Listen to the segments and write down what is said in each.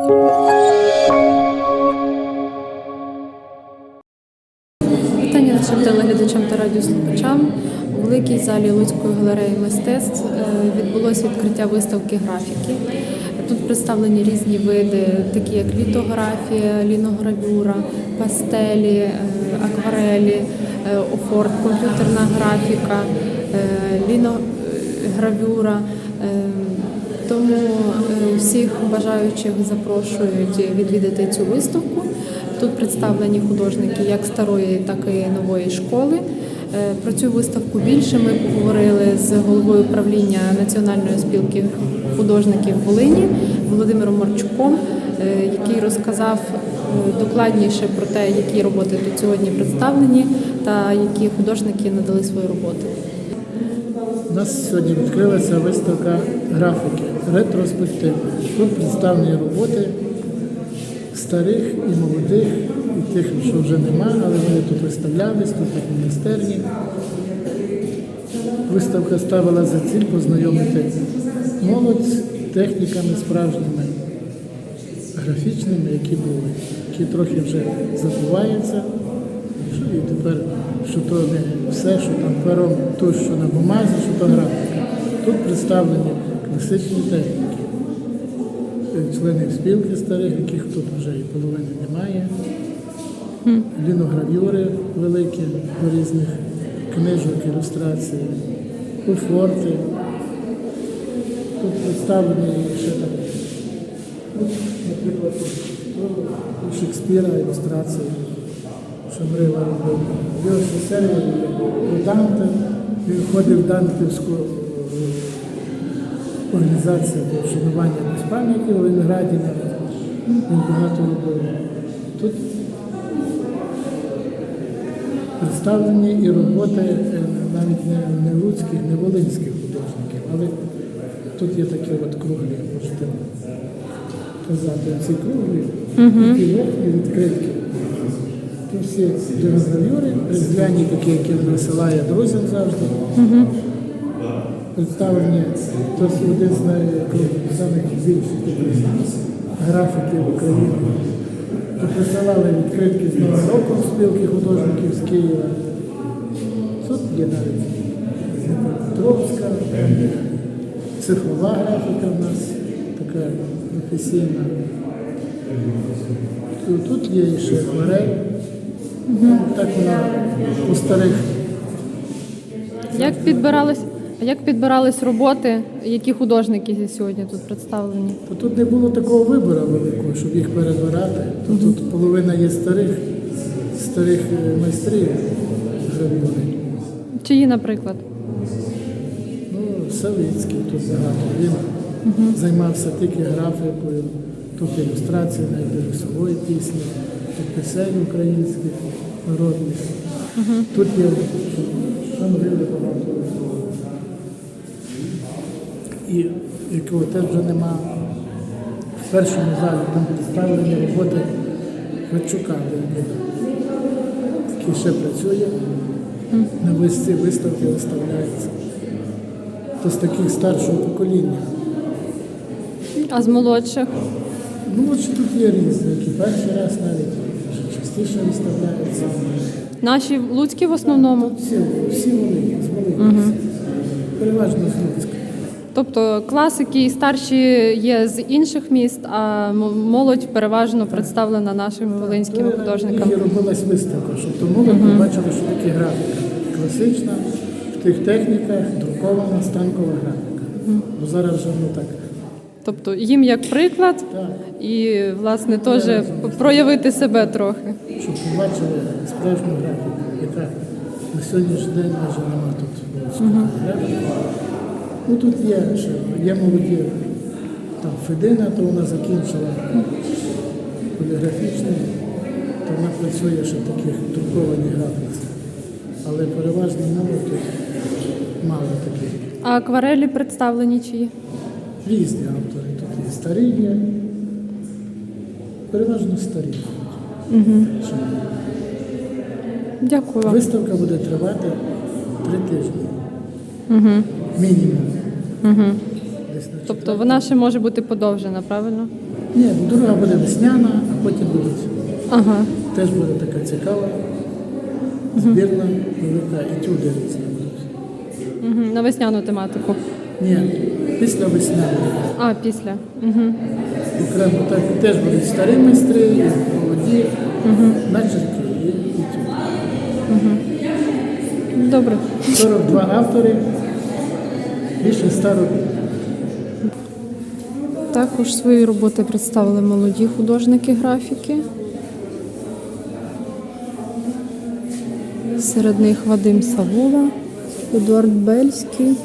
Вітання нашим телеглядачам та радіослухачам. У великій залі Луцької галереї мистецтв е, відбулося відкриття виставки графіки. Тут представлені різні види, такі як літографія, ліногравюра, пастелі, е, акварелі, е, офорт, комп'ютерна графіка, ліногравюра. Тому е, всіх бажаючих запрошують відвідати цю виставку. Тут представлені художники як старої, так і нової школи. Е, Про цю виставку більше ми поговорили з головою правління Національної спілки художників Волині Володимиром Марчуком, е, який розказав докладніше про те, які роботи тут сьогодні представлені та які художники надали свої роботи. У нас сьогодні відкрилася виставка графіки ретроспективи. Тут представлені роботи старих і молодих, і тих, що вже нема, але вони тут виставлялись, тут в майстерні. Виставка ставила за ціль познайомити молодь з техніками справжніми, графічними, які були, які трохи вже забуваються. І тепер, що то не все, що там пером, то, що на бумазі, що то графіка. Тут представлені класичні техніки. Е, Члени спілки старих, яких тут вже і половини немає. Ліногравюри великі до різних книжок, ілюстрацій, куфорти. Тут представлені ще там, ну, наприклад, у Шекспіра ілюстрації. Шамрила робив. Його ще серія Данте. Він входив в Дантівську е, організацію вшанування без пам'яті у Ленграді навіть. Він багато робив. Тут представлені і роботи е, навіть не, луцьких, не волинських художників, але тут є такі от круглі, можете казати, ці круглі, такі верхні відкритки. Тут всі динозаври, різдвяні такі, які висилає друзям завжди. Представлені тут один з найбільших графіків України. Тут висилали відкритки з Новим роком спілки художників з Києва. Тут є навіть Дніпропетровська, цифрова графіка в нас така професійна. Тут- Тут є ще акварель. Так вона у старих. Як підбирались, як підбирались роботи, які художники сьогодні тут представлені? То тут не було такого вибору великого, щоб їх перебирати. То тут половина є старих, старих е, майстрів гравюри. Чиї, наприклад? Ну, Савицький тут багато. Він займався тільки графікою, тут ілюстрації навіть до пісні, пісень українських народних. Тут є шанрили багато. І якого теж вже нема в першому залі, там представлені роботи Грачука який ще працює, на висці виставки виставляється. То з таких старшого покоління. А з молодших? Що тут є різні, які перший раз навіть частіше виставляються. Наші луцькі в основному. Тут всі, всі вони з Волині. Переважно з Луцька. Тобто класики і старші є з інших міст, а молодь переважно представлена нашими волинськими художниками. І робилась виставка, щоб тому ми побачили, що таке графіка. Класична, в тих техніках, друкована, станкова графіка. Бо зараз вже ну так. Тобто їм як приклад і, власне, теж проявити себе трохи. щоб побачили справжню графіку, яка на сьогоднішній день майже нема тут волинської. Ну тут є ще, є молоді, там Федина, то вона закінчила поліграфічний, то вона працює ще в таких друкованій графіці. Але переважно тут мало таких. А акварелі представлені чиї? Різні автори. Тут і старі є. Переважно старі. Дякую вам. Виставка буде тривати три тижні. Мінімум. Десь на Тобто вона ще може бути подовжена, правильно? Ні, друга буде весняна, а потім буде Ага. теж буде така цікава, збірна, велика етюди різні будуть. Угу. На весняну тематику. Ні, після весняної. А, після. Угу. Окремо так теж будуть старі майстри, молоді, начерки і етюди. Добре. 42 автори, більше 100 робіт. Також свої роботи представили молоді художники графіки. Серед них Вадим Савула, Едуард Бельський.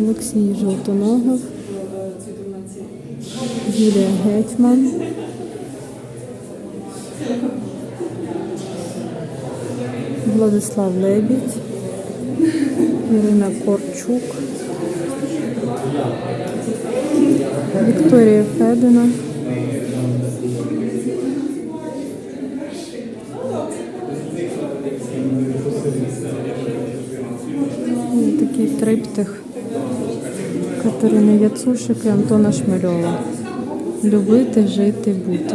Олексій Жовтоногов, Юлія Гетьман. Владислав Лебідь, Ірина Корчук, Вікторія Федина. Такий триптих Катерини Яцушик і Антона Шмельова. Любити, жити, бути.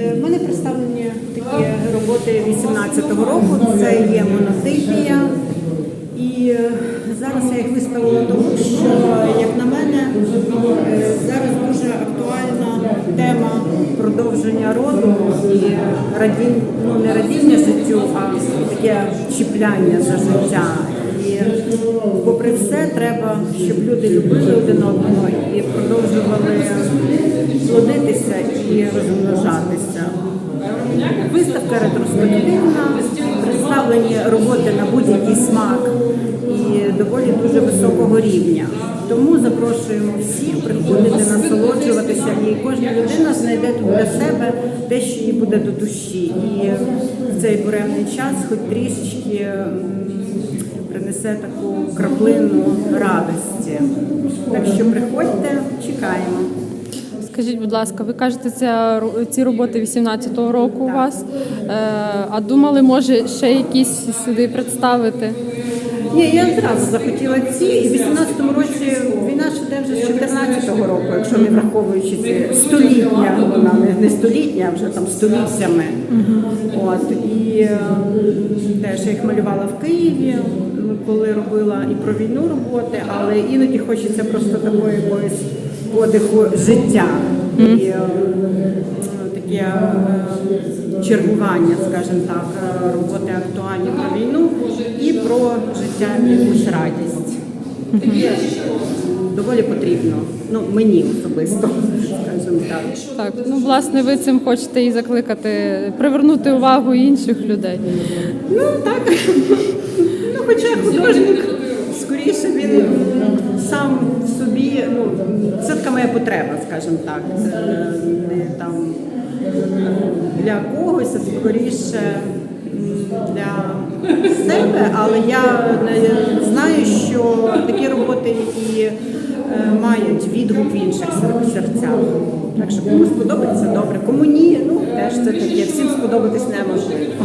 Е, В мене представлені такі роботи 18-го року. Це є монотипія. І е, зараз я їх виставила тому, що, як на мене, е, зараз дуже актуальна тема продовження роду і радінь, ну не радіння життю, а таке чіпляння за життя. Все, треба, щоб люди любили один одного і продовжували плодитися і розмножатися. Виставка ретроспективна, представлені роботи на будь-який смак і доволі дуже високого рівня. Тому запрошуємо всіх приходити, насолоджуватися, і кожна людина знайде тут для себе те, що їй буде до душі. І в цей буремний час, хоч трішечки принесе таку краплину радості. Так що приходьте, чекаємо. Скажіть, будь ласка, ви кажете, це ці роботи 18-го року у вас. Е, а думали, може, ще якісь сюди представити? Ні, я одразу захотіла ці, і в 18-му році війна ще вже з 14-го року, якщо не враховуючи ці століття, вона не, не століття, а вже там століттями. От і е, теж я їх малювала в Києві, коли робила і про війну роботи, але іноді хочеться просто такої якоїсь подиху життя. І е, таке е, чергування, скажімо так, роботи актуальні про війну і про життя якусь радість. Доволі потрібно. Ну, мені особисто, скажімо так. Так, ну власне, ви цим хочете і закликати, привернути увагу інших людей. Ну так. Ну, хоча художник, скоріше він сам в собі, ну, це така моя потреба, скажімо так. Це не там для когось, а скоріше для себе, але я знаю, що такі роботи, які е, мають відгук в інших серцях. Так що кому сподобається, добре. Кому ні, ну теж це таке. Всім сподобатись неможливо.